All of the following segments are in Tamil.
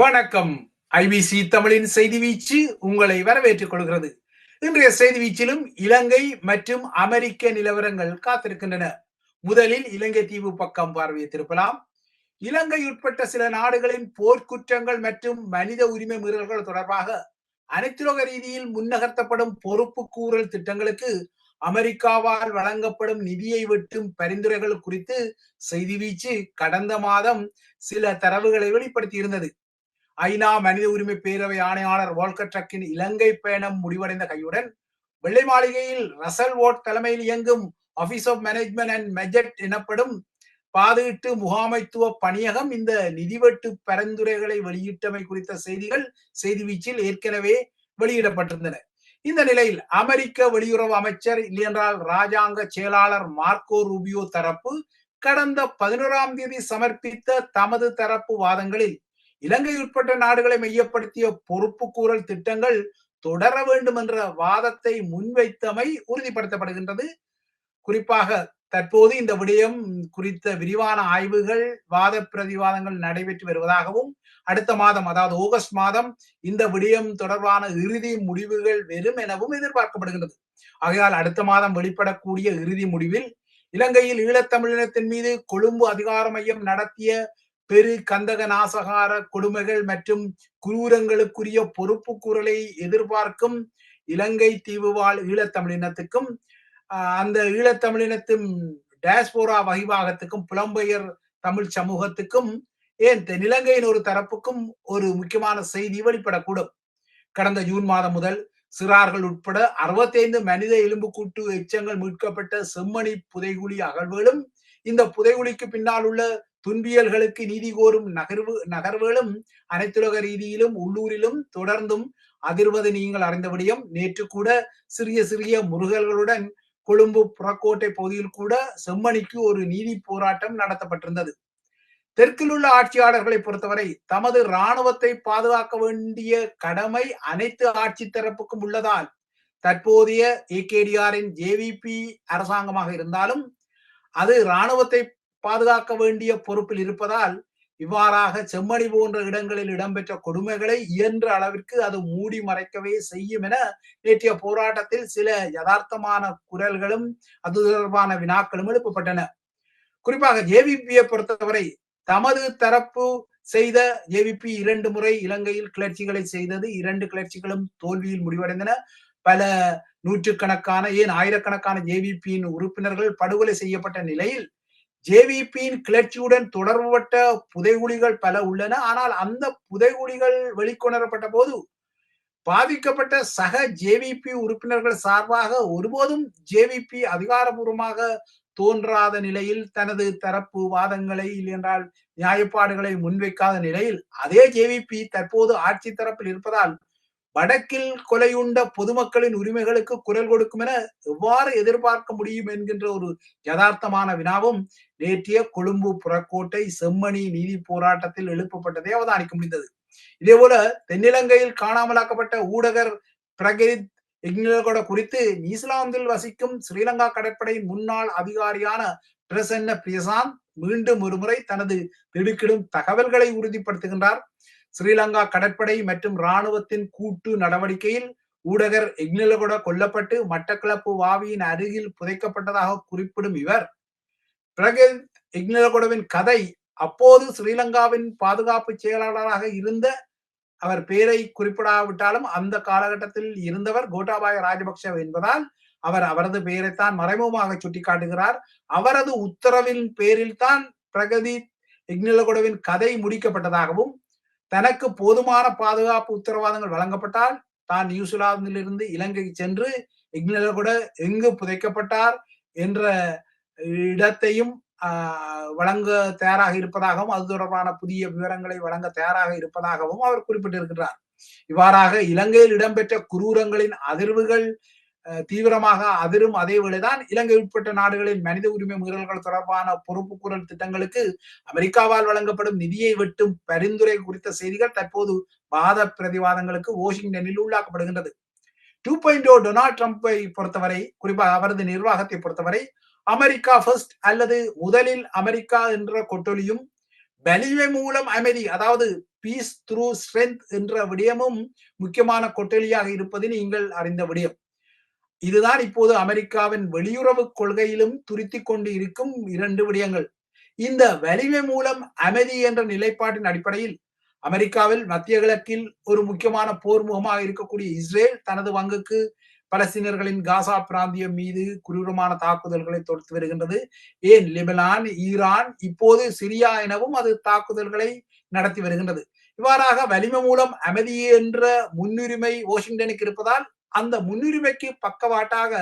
வணக்கம். ஐபிசி தமிழின் செய்தி வீச்சு உங்களை வரவேற்றுக் கொள்கிறது. இன்றைய செய்தி வீச்சிலும் இலங்கை மற்றும் அமெரிக்க நிலவரங்கள் காத்திருக்கின்றன. முதலில் இலங்கை தீவு பக்கம் பார்வையை இலங்கை உட்பட்ட சில நாடுகளின் போர்க்குற்றங்கள் மற்றும் மனித உரிமை மீறல்கள் தொடர்பாக அனைத்துலக ரீதியில் முன்னகர்த்தப்படும் பொறுப்பு கூறல் திட்டங்களுக்கு அமெரிக்காவால் வழங்கப்படும் நிதியை வெட்டும் பரிந்துரைகள் குறித்து செய்தி வீச்சு கடந்த மாதம் சில தரவுகளை வெளிப்படுத்தியிருந்தது. ஐநா மனித உரிமை பேரவை ஆணையாளர் வால்கர் ட்ரக்கின் இலங்கை பயணம் முடிவடைந்த கையுடன் வெள்ளை மாளிகையில் ரசல் ஓட் தலைமையில் இயங்கும் ஆபீஸ் ஆஃப் மேனேஜ்மெண்ட் அண்ட் மெஜெட் எனப்படும் பாதுகிட்டு முகாமைத்துவ பணியகம் இந்த நிதிவெட்டு பரிந்துரைகளை வெளியிட்டமை குறித்த செய்திகள் செய்தி வீச்சில் ஏற்கனவே வெளியிடப்பட்டிருந்தன. இந்த நிலையில் அமெரிக்க வெளியுறவு அமைச்சர் இல்லையென்றால் ராஜாங்க செயலாளர் மார்க்கோ ரூபியோ தரப்பு கடந்த பதினோராம் தேதி சமர்ப்பித்த தமது தரப்பு வாதங்களில் இலங்கை உட்பட்ட நாடுகளை மையப்படுத்திய பொறுப்பு கூறல் திட்டங்கள் தொடர வேண்டும் என்ற வாதத்தை முன்வைத்தமை உறுதிப்படுத்தப்படுகின்றது. குறிப்பாக தற்போது இந்த விடயம் குறித்த விரிவான ஆய்வுகள் வாத பிரதிவாதங்கள் நடைபெற்று வருவதாகவும் அடுத்த மாதம் அதாவது ஆகஸ்ட் மாதம் இந்த விடயம் தொடர்பான இறுதி முடிவுகள் வெறும் எனவும் எதிர்பார்க்கப்படுகின்றது. ஆகையால் அடுத்த மாதம் வெளிப்படக்கூடிய இறுதி முடிவில் இலங்கையில் ஈழத்தமிழினத்தின் மீது கொழும்பு அதிகார மையம் நடத்திய பெரு கந்தக நாசகார கொடுமைகள் மற்றும் குரூரங்களுக்குரிய பொறுப்பு குரலை எதிர்பார்க்கும் இலங்கை தீவு வாழ் ஈழத்தமிழினத்துக்கும் அந்த ஈழத்தமிழினத்தின் டேஸ்போரா வகிவாகத்துக்கும் புலம்பெயர் தமிழ் சமூகத்துக்கும் ஏன் இலங்கையின் ஒரு தரப்புக்கும் ஒரு முக்கியமான செய்தி வெளிப்படக்கூடும். கடந்த ஜூன் மாதம் முதல் சிறார்கள் உட்பட அறுபத்தி ஐந்து மனித எலும்புக்கூட்டு எச்சங்கள் மீட்கப்பட்ட செம்மணி புதைகுழி அகழ்வுகளும் இந்த புதைகுழிக்கு பின்னால் உள்ள துன்பியல்களுக்கு நீதி கோரும் நகர்வு நகர்வுகளும் அனைத்துலக ரீதியிலும் உள்ளூரிலும் தொடர்ந்தும் அதிர்வது நீங்கள் அறிந்தபடியும் நேற்று கூட சிறிய சிறிய முருகல்களுடன் கொழும்பு புறக்கோட்டை பகுதியில் கூட செம்மணிக்கு ஒரு நீதி போராட்டம் நடத்தப்பட்டிருந்தது. தெற்கில் உள்ள ஆட்சியாளர்களை பொறுத்தவரை தமது இராணுவத்தை பாதுகாக்க வேண்டிய கடமை அனைத்து ஆட்சி தரப்புக்கும் உள்ளதால் தற்போதைய ஏகேடிஆரின் ஜேவிபி அரசாங்கமாக இருந்தாலும் அது இராணுவத்தை பாதுகாக்க வேண்டிய பொறுப்பில் இருப்பதால் இவ்வாறாக செம்மணி போன்ற இடங்களில் இடம்பெற்ற கொடுமைகளை இயன்ற அளவிற்கு அது மூடி மறைக்கவே செய்யும் என நேற்றைய போராட்டத்தில் சில யதார்த்தமான குரல்களும் அது தொடர்பான வினாக்களும் எழுப்பப்பட்டன. குறிப்பாக ஜேவிபியை பொறுத்தவரை தமது தரப்பு செய்த ஜேவிபி இரண்டு முறை இலங்கையில் கிளர்ச்சிகளை செய்தது இரண்டு கிளர்ச்சிகளும் தோல்வியில் முடிவடைந்தன. பல நூற்றுக்கணக்கான ஏன் ஆயிரக்கணக்கான ஜேவிபியின் உறுப்பினர்கள் படுகொலை செய்யப்பட்ட நிலையில் ஜேவிபியின் கிளர்ச்சியுடன் தொடர்புபட்ட புதைகுழிகள் பல உள்ளன. ஆனால் அந்த புதைகுழிகள் வெளிக்கொணரப்பட்ட போது பாதிக்கப்பட்ட சக ஜேவிபி உறுப்பினர்கள் சார்பாக ஒருபோதும் ஜேவிபி அதிகாரபூர்வமாக தோன்றாத நிலையில் தனது தரப்பு வாதங்களை இல்லையென்றால் நியாயப்பாடுகளை முன்வைக்காத நிலையில் அதே ஜேவிபி தற்போது ஆட்சி தரப்பில் இருப்பதால் வடக்கில் கொலையுண்ட பொதுமக்களின் உரிமைகளுக்கு குரல் கொடுக்கும் என எவ்வாறு எதிர்பார்க்க முடியும் என்கின்ற ஒரு யதார்த்தமான வினாவும் நேற்றைய கொழும்பு புறக்கோட்டை செம்மணி நீதி போராட்டத்தில் எழுப்பப்பட்டதை அவதானிக்க முடிந்தது. இதேபோல தென்னிலங்கையில் காணாமலாக்கப்பட்ட ஊடகர் பிரகரித் இக்னிலகோட குறித்து நியூசிலாந்தில் வசிக்கும் ஸ்ரீலங்கா கடற்படையின் முன்னாள் அதிகாரியான பிரசன்ன பிரியசாந்த் மீண்டும் ஒருமுறை தனது திடுக்கிடும் தகவல்களை உறுதிப்படுத்துகின்றார். ஸ்ரீலங்கா கடற்படை மற்றும் இராணுவத்தின் கூட்டு நடவடிக்கையில் ஊடகர் இக்னிலகொட கொல்லப்பட்டு மட்டக்களப்பு வாவியின் அருகில் புதைக்கப்பட்டதாக குறிப்பிடும் இவர். பிரகத் இக்னிலகொடவின் கதை அப்போது ஸ்ரீலங்காவின் பாதுகாப்பு செயலாளராக இருந்த அவர் பெயரை குறிப்பிடாவிட்டாலும் அந்த காலகட்டத்தில் இருந்தவர் கோட்டாபாய ராஜபக்ஷ என்பதால் அவர் அவரது பெயரைத்தான் மறைமுகமாக சுட்டிக்காட்டுகிறார். அவரது உத்தரவின் பேரில் தான் பிரகதி இக்னிலகொடவின் கதை முடிக்கப்பட்டதாகவும் தனக்கு போதுமான பாதுகாப்பு உத்தரவாதங்கள் வழங்கப்பட்டால் தான் நியூசிலாந்திலிருந்து இலங்கைக்கு சென்று இக்னிலகொட எங்கு புதைக்கப்பட்டார் என்ற இடத்தையும் ஆஹ், வழங்க தயாராக இருப்பதாகவும் அது தொடர்பான புதிய விவரங்களை வழங்க தயாராக இருப்பதாகவும் அவர் குறிப்பிட்டிருக்கிறார் இவ்வாறாக இலங்கையில் இடம்பெற்ற குரூரங்களின் அதிர்வுகள் தீவிரமாக அதிரும் அதே வேளைதான் இலங்கை உட்பட்ட நாடுகளில் மனித உரிமை மீறல்கள் தொடர்பான பொறுப்புக்கூறல் திட்டங்களுக்கு அமெரிக்காவால் வழங்கப்படும் நிதியை வெட்டும் பரிந்துரை குறித்த செய்திகள் தற்போது வாத பிரதிவாதங்களுக்கு வாஷிங்டனில் உள்ளாக்கப்படுகின்றது. டூ பாயிண்ட் ஓ டொனால்ட் ட்ரம்ப்பை பொறுத்தவரை குறிப்பாக அவரது நிர்வாகத்தை பொறுத்தவரை அமெரிக்கா ஃபர்ஸ்ட் அல்லது முதலில் அமெரிக்கா என்ற கொட்டொலியும் வலிமை மூலம் அமைதி அதாவது பீஸ் த்ரூ ஸ்ட்ரென்த் என்ற விடயமும் முக்கியமான கொட்டொலியாக இருப்பது நீங்கள் அறிந்த விடயம். இதுதான் இப்போது அமெரிக்காவின் வெளியுறவு கொள்கையிலும் துருத்தி கொண்டு இருக்கும் இரண்டு விடயங்கள். இந்த வலிமை மூலம் அமைதி என்ற நிலைப்பாட்டின் அடிப்படையில் அமெரிக்காவில் மத்திய கிழக்கில் ஒரு முக்கியமான போர் முகமாக இருக்கக்கூடிய இஸ்ரேல் தனது பங்குக்கு பலஸ்தீனர்களின் காசா பிராந்தியம் மீது குரூரமான தாக்குதல்களை தொடுத்து வருகின்றது. ஏன்? லிபனான் ஈரான் இப்போது சிரியா எனவும் அது தாக்குதல்களை நடத்தி வருகின்றது. இவ்வாறாக வலிமை மூலம் அமைதி என்ற முன்னுரிமை வாஷிங்டனுக்கு இருப்பதால் அந்த முன்னுரிமைக்கு பக்கவாட்டாக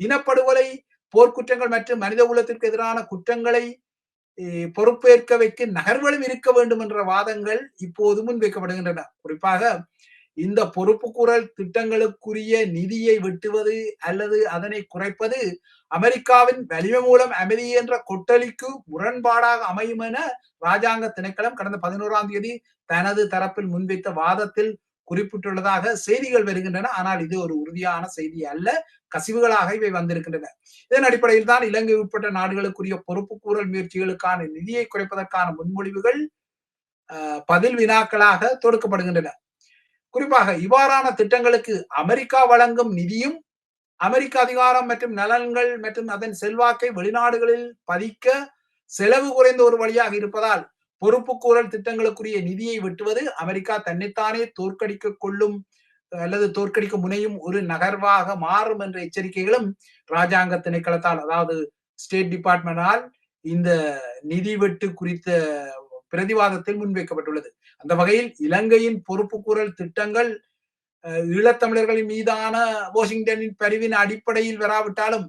இனப்படுகொலை போர்க்குற்றங்கள் மற்றும் மனித குலத்திற்கு எதிரான குற்றங்களை பொறுப்பேற்க வைக்க நகர்வுகளும் இருக்க வேண்டும் என்ற வாதங்கள் இப்போது முன்வைக்கப்படுகின்றன. குறிப்பாக இந்த பொறுப்புக்கூறல் திட்டங்களுக்குரிய நிதியை வெட்டுவது அல்லது அதனை குறைப்பது அமெரிக்காவின் வலிமை மூலம் அமைதி என்ற கொட்டளிக்கு முரண்பாடாக அமையும் என ராஜாங்க திணைக்களம் கடந்த பதினோராம் தேதி தனது தரப்பில் முன்வைத்த வாதத்தில் குறிப்பிட்டுள்ளதாக செய்திகள் வருகின்றன. ஆனால் இது ஒரு உறுதியான செய்தி அல்ல. கசிவுகளாக இவை வந்திருக்கின்றன. இதன் அடிப்படையில் தான் இலங்கை உட்பட்ட நாடுகளுக்குரிய பொறுப்புக்கூறல் முயற்சிகளுக்கான நிதியை குறைப்பதற்கான முன்மொழிவுகள் பதில் வினாக்களாக தொடுக்கப்படுகின்றன. குறிப்பாக இவ்வாறான திட்டங்களுக்கு அமெரிக்கா வழங்கும் நிதியும் அமெரிக்க அதிகாரம் மற்றும் நலன்கள் மற்றும் அதன் செல்வாக்கை வெளிநாடுகளில் பதிக்க செலவு குறைந்த ஒரு வழியாக இருப்பதால் பொறுப்புக்கூறல் திட்டங்களுக்குரிய நிதியை வெட்டுவது அமெரிக்கா தன்னைத்தானே தோற்கடிக்க கொள்ளும் அல்லது தோற்கடிக்க முனையும் ஒரு நகர்வாக மாறும் என்ற எச்சரிக்கைகளும் ராஜாங்க திணைக்களத்தால் அதாவது ஸ்டேட் டிபார்ட்மெண்டால் இந்த நிதி வெட்டு குறித்த பிரதிவாதத்தில் முன்வைக்கப்பட்டுள்ளது. அந்த வகையில் இலங்கையின் பொறுப்புக்கூறல் திட்டங்கள் ஈழத்தமிழர்களின் மீதான வாஷிங்டனின் பரிவின் அடிப்படையில் வராவிட்டாலும்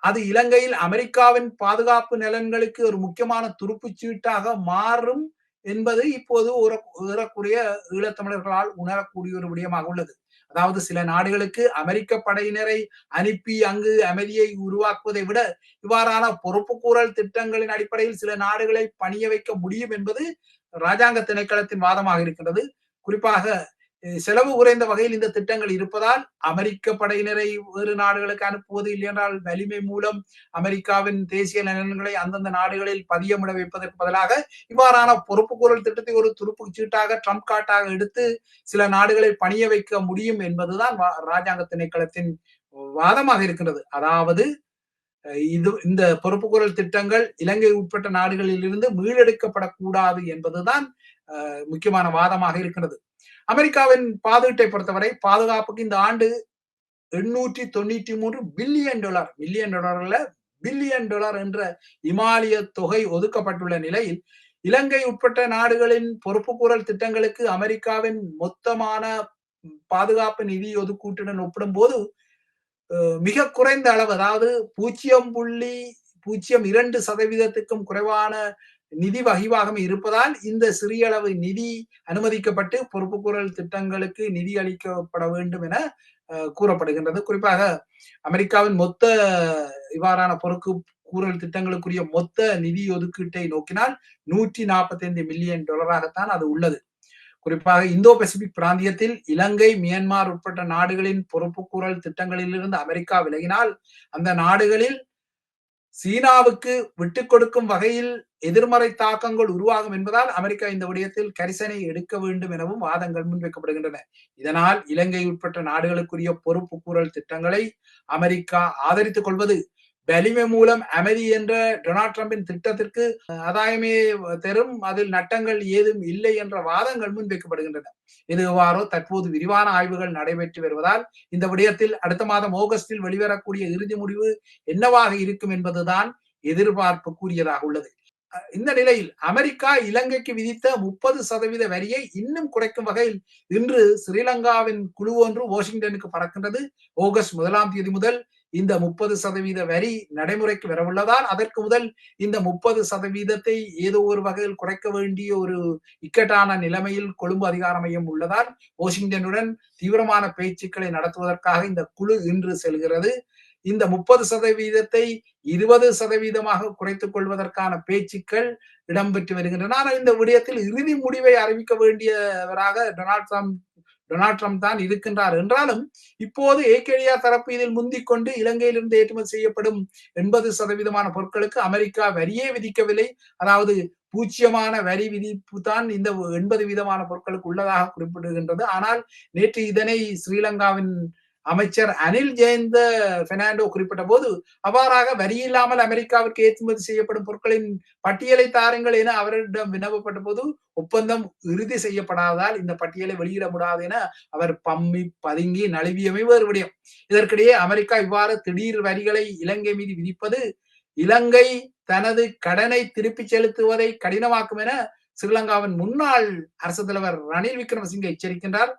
அது இலங்கையில் அமெரிக்காவின் பாதுகாப்பு நலன்களுக்கு ஒரு முக்கியமான துருப்புச்சீட்டாக மாறும் என்பது இப்போது ஒரு- ஏறக்குறைய ஈழத்தமிழர்களால் உணரக்கூடிய ஒரு விடயமாக உள்ளது. அதாவது சில நாடுகளுக்கு அமெரிக்க படையினரை அனுப்பி அங்கு அமைதியை உருவாக்குவதை விட இவ்வாறான பொறுப்புக்கூறல் திட்டங்களின் அடிப்படையில் சில நாடுகளை பணிய வைக்க முடியும் என்பது ராஜாங்க திணைக்களத்தின் வாதமாக இருக்கின்றது. குறிப்பாக செலவு குறைந்த வகையில் இந்த திட்டங்கள் இருப்பதால் அமெரிக்க படையினரை வேறு நாடுகளுக்கு அனுப்புவது இல்லையென்றால் வலிமை மூலம் அமெரிக்காவின் தேசிய நலன்களை அந்தந்த நாடுகளில் பதியமிட வைப்பதற்கு பதிலாக இவ்வாறான பொறுப்புக்கூறல் திட்டத்தை ஒரு துருப்பு சீட்டாக ட்ரம்ப் காட்டாக எடுத்து சில நாடுகளை பணிய வைக்க முடியும் என்பதுதான் ராஜாங்க திணைக்களத்தின் வாதமாக இருக்கின்றது. அதாவது அஹ், இது இந்த பொறுப்புக்கூறல் திட்டங்கள் இலங்கை உட்பட்ட நாடுகளில் இருந்து மீளெடுக்கப்படக்கூடாது என்பதுதான் முக்கியமான வாதமாக இருக்கிறது அமெரிக்காவின் பாதுகாட்டை பொறுத்தவரை பாதுகாப்புக்கு இந்த ஆண்டு எண்ணூற்றி தொண்ணூற்றி மூன்று பில்லியன் டாலர் மில்லியன் டாலர்ல பில்லியன் டாலர் என்ற இமாலய தொகை ஒதுக்கப்பட்டுள்ள நிலையில் இலங்கை உட்பட்ட நாடுகளின் பொறுப்புக்கூறல் திட்டங்களுக்கு அமெரிக்காவின் மொத்தமான பாதுகாப்பு நிதி ஒதுக்கீட்டுடன் ஒப்பிடும் போது மிக குறைந்த அளவு அதாவது பூஜ்ஜியம் புள்ளி பூஜ்ஜியம் இரண்டு சதவீதத்துக்கும் குறைவான நிதி வகிவாகம் இருப்பதால் இந்த சிறிய அளவு நிதி அனுமதிக்கப்பட்டு பொறுப்புக்கூறல் திட்டங்களுக்கு நிதி அளிக்கப்பட வேண்டும் என அஹ், கூறப்படுகின்றது. குறிப்பாக அமெரிக்காவின் மொத்த இவ்வாறான பொறுப்பு கூறல் திட்டங்களுக்குரிய மொத்த நிதி ஒதுக்கீட்டை நோக்கினால் நூற்றி நாற்பத்தி ஐந்து மில்லியன் டாலராகத்தான் அது உள்ளது. குறிப்பாக இந்தோ பசிபிக் பிராந்தியத்தில் இலங்கை மியான்மர் உட்பட்ட நாடுகளின் பொறுப்புக்கூறல் திட்டங்களிலிருந்து அமெரிக்கா விலகினால் அந்த நாடுகளில் சீனாவுக்கு விட்டுக் கொடுக்கும் வகையில் எதிர்மறை தாக்கங்கள் உருவாகும் என்பதால் அமெரிக்கா இந்த விடயத்தில் கரிசனை எடுக்க வேண்டும் எனவும் வாதங்கள் முன்வைக்கப்படுகின்றன. இதனால் இலங்கை உட்பட்ட நாடுகளுக்குரிய பொறுப்பு கூறல் திட்டங்களை அமெரிக்கா ஆதரித்துக் கொள்வது வலிமை மூலம் அமைதி என்ற டொனால்ட் ட்ரம்பின் திட்டத்திற்கு ஆதாயமே தரும் அதில் நட்டங்கள் ஏதும் இல்லை என்ற வாதங்கள் முன்வைக்கப்படுகின்றன. இது தற்போது விரிவான ஆய்வுகள் நடைபெற்று வருவதால் இந்த விடயத்தில் அடுத்த மாதம் ஆகஸ்டில் வெளிவரக்கூடிய இறுதி முடிவு என்னவாக இருக்கும் என்பதுதான் எதிர்பார்ப்புக்குரியதாக உள்ளது. இந்த நிலையில் அமெரிக்கா இலங்கைக்கு விதித்த முப்பது சதவீத வரியை இன்னும் குறைக்கும் வகையில் இன்று ஸ்ரீலங்காவின் குழு ஒன்று வாஷிங்டனுக்கு பறக்கின்றது. ஆகஸ்ட் முதலாம் தேதி முதல் இந்த முப்பது சதவீத வரி நடைமுறைக்கு வரவுள்ளதால் அதற்கு முதல் இந்த முப்பது சதவீதத்தை ஏதோ ஒரு வகையில் குறைக்க வேண்டிய ஒரு இக்கட்டான நிலைமையில் கொழும்பு அதிகார மையம் உள்ளதால் வாஷிங்டனுடன் தீவிரமான பேச்சுக்களை நடத்துவதற்காக இந்த குழு இன்று செல்கிறது. இந்த முப்பது சதவீதத்தை இருபது சதவீதமாக குறைத்துக் கொள்வதற்கான பேச்சுக்கள் இடம்பெற்று வருகின்றன. ஆனால் இந்த விடயத்தில் இறுதி முடிவை அறிவிக்க வேண்டியவராக டொனால்ட் ட்ரம்ப் டொனால்ட் ட்ரம்ப் தான் இருக்கின்றார் என்றாலும் இப்போது ஏகேடியா தரப்பு இதில் முந்திக்கொண்டு இலங்கையிலிருந்து ஏற்றுமதி செய்யப்படும் எண்பது சதவீதமான பொருட்களுக்கு அமெரிக்கா வரியே விதிக்கவில்லை. அதாவது பூச்சியமான வரி விதிப்பு தான் இந்த எண்பது வீதமான பொருட்களுக்கு உள்ளதாக குறிப்பிடுகின்றது. ஆனால் நேற்று இதனை ஸ்ரீலங்காவின் அமைச்சர் அனில் ஜெயந்த பெர்னாண்டோ குறிப்பிட்ட போது அவ்வாறாக வரி இல்லாமல் அமெரிக்காவிற்கு ஏற்றுமதி செய்யப்படும் பொருட்களின் பட்டியலை தாருங்கள் என அவரிடம் வினவப்பட்ட போது ஒப்பந்தம் இறுதி செய்யப்படாததால் இந்த பட்டியலை வெளியிட முடியாது என அவர் பம்மி பதுங்கி நழுவியமை வேறு விடயம். இதற்கிடையே அமெரிக்கா இவ்வாறு திடீர் வரிகளை இலங்கை மீது விதிப்பது இலங்கை தனது கடனை திருப்பி செலுத்துவதை கடினமாக்கும் என ஸ்ரீலங்காவின் முன்னாள் அரசு தலைவர் ரணில் விக்ரமசிங்க எச்சரிக்கின்றார்.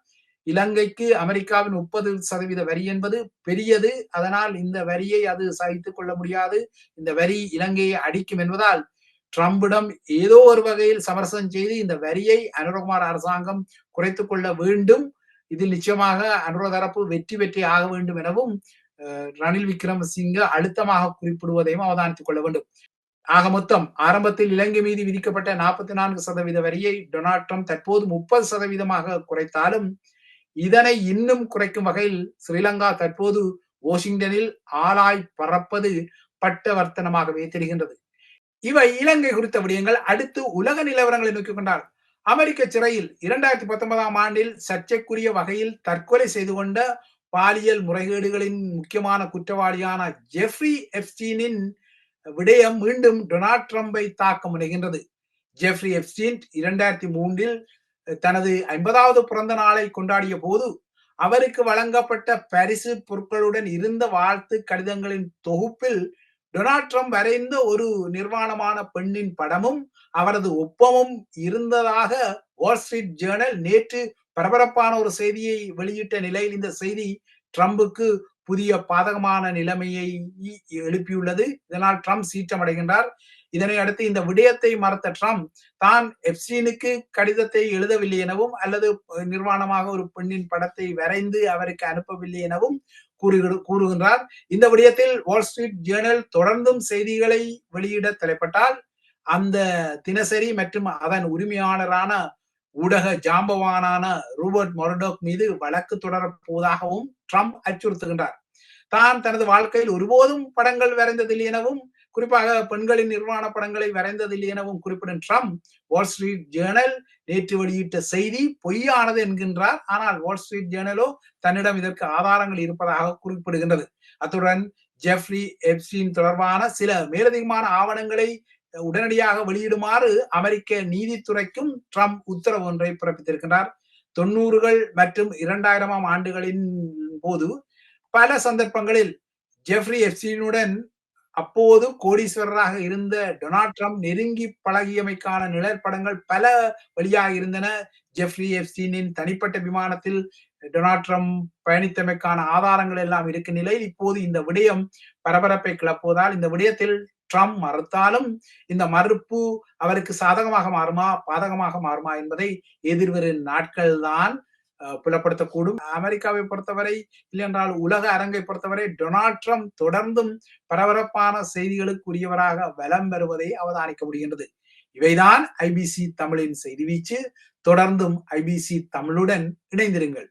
இலங்கைக்கு அமெரிக்காவின் முப்பது சதவீத வரி என்பது பெரியது. அதனால் இந்த வரியை அது சகித்துக் கொள்ள முடியாது. இந்த வரி இலங்கையை அடிக்கும் என்பதால் ட்ரம்பிடம் ஏதோ ஒரு வகையில் சமரசம் செய்து இந்த வரியை அனுரகுமார் அரசாங்கம் குறைத்து கொள்ள வேண்டும். இதில் நிச்சயமாக அனுர தரப்பு வெற்றி வெற்றி ஆக வேண்டும் எனவும் ரணில் விக்ரமசிங்க அழுத்தமாக குறிப்பிடுவதையும் அவதானித்துக் கொள்ள வேண்டும். ஆக மொத்தம் ஆரம்பத்தில் இலங்கை மீது விதிக்கப்பட்ட நாற்பத்தி நான்கு சதவீத வரியை டொனால்ட் ட்ரம்ப் தற்போது முப்பது சதவீதமாக குறைத்தாலும் இதனை இன்னும் குறைக்கும் வகையில் ஸ்ரீலங்கா தற்போது வாஷிங்டனில் ஆளாய் பறப்பது பட்டவர்த்தனமாகவே தெரிகின்றது. இவை இலங்கை குறித்த விடயங்கள் அடுத்து உலக நிலவரங்களை நோக்கி கொண்டார். அமெரிக்க சிறையில் இரண்டாயிரத்தி பத்தொன்பதாம் ஆண்டில் சர்ச்சைக்குரிய வகையில் தற்கொலை செய்து கொண்ட பாலியல் முறைகேடுகளின் முக்கியமான குற்றவாளியான ஜெஃப்ரி எப்ஸ்டீனின் விடயம் மீண்டும் டொனால்ட் ட்ரம்பை தாக்க முனைகின்றது. ஜெஃப்ரி எப்ஸ்டீன் இரண்டாயிரத்தி மூன்றில் தனது ஐம்பதாவது பிறந்த நாளை கொண்டாடிய போது அவருக்கு வழங்கப்பட்ட பரிசு பொருட்களுடன் இருந்த வாழ்த்து கடிதங்களின் தொகுப்பில் டொனால்ட் ட்ரம்ப் வரைந்த ஒரு நிர்வாணமான பெண்ணின் படமும் அவரது ஒப்பமும் இருந்ததாக வால் ஸ்ட்ரீட் ஜேர்னல் நேற்று பரபரப்பான ஒரு செய்தியை வெளியிட்ட நிலையில் இந்த செய்தி ட்ரம்புக்கு புதிய பாதகமான நிலைமையை எழுப்பியுள்ளது. இதனால் ட்ரம்ப் சீற்றமடைகின்றார். இதனை அடுத்து இந்த விடயத்தை மறுத்த ட்ரம்ப் தான் எப்சீனுக்கு கடிதத்தை எழுதவில்லை எனவும் அல்லது நிர்வாணமாக ஒரு பெண்ணின் படத்தை வரைந்து அவருக்கு அனுப்பவில்லை எனவும் கூறுகின்றார். இந்த விடயத்தில் வால் ஸ்ட்ரீட் ஜேர்னல் தொடர்ந்தும் செய்திகளை வெளியிட தலைப்பட்டால் அந்த தினசரி மற்றும் அதன் உரிமையாளரான ஊடக ஜாம்பவானான ரூபர்ட் மொரடோக் மீது வழக்கு தொடரப் போவதாகவும் ட்ரம்ப் அச்சுறுத்துகின்றார். தான் தனது வாழ்க்கையில் ஒருபோதும் படங்கள் வரைந்ததில்லை எனவும் குறிப்பாக பெண்களின் நிர்வாண படங்களை வரைந்ததில்லை எனவும் குறிப்பிடும் ட்ரம்ப் வால் ஸ்ட்ரீட் ஜேர்னல் நேற்று வெளியிட்ட செய்தி பொய்யானது என்கின்றார். ஆனால் வால் ஸ்ட்ரீட் ஜேர்னலோ தன்னிடம் இதற்கு ஆதாரங்கள் இருப்பதாக குறிப்பிடுகின்றது. அத்துடன் ஜெஃப்ரி எப்ஸ்டீன் தொடர்பான சில மேலதிகமான ஆவணங்களை உடனடியாக வெளியிடுமாறு அமெரிக்க நீதித்துறைக்கும் ட்ரம்ப் உத்தரவு ஒன்றை பிறப்பித்திருக்கிறார் தொண்ணூறுகள் மற்றும் இரண்டாயிரமாம் ஆண்டுகளின் போது பல சந்தர்ப்பங்களில் ஜெஃப்ரி எப்ஸ்டீனுடன் அப்போது கோடீஸ்வரராக இருந்த டொனால்ட் ட்ரம்ப் நெருங்கி பழகியமைக்கான நிழற்படங்கள் பல வழியாக இருந்தன. ஜெஃப்ரி எப்ஸ்டீனின் தனிப்பட்ட விமானத்தில் டொனால்ட் ட்ரம்ப் பயணித்தமைக்கான ஆதாரங்கள் எல்லாம் இருக்கும் நிலையில் இப்போது இந்த விடயம் பரபரப்பை கிளப்புவதால் இந்த விடயத்தில் ட்ரம்ப் மறுத்தாலும் இந்த மறுப்பு அவருக்கு சாதகமாக மாறுமா பாதகமாக மாறுமா என்பதை எதிர்வரும் நாட்கள் தான் புலப்படுத்தக்கூடும். அமெரிக்காவை பொறுத்தவரை இல்லையென்றால் உலக அரங்கை பொறுத்தவரை டொனால்ட் ட்ரம்ப் தொடர்ந்தும் பரபரப்பான செய்திகளுக்குரியவராக வலம் பெறுவதை அவதானிக்க முடிகின்றது. இவைதான் ஐபிசி தமிழின் செய்தி வீச்சு. தொடர்ந்தும் ஐபிசி தமிழுடன் இணைந்திருங்கள்.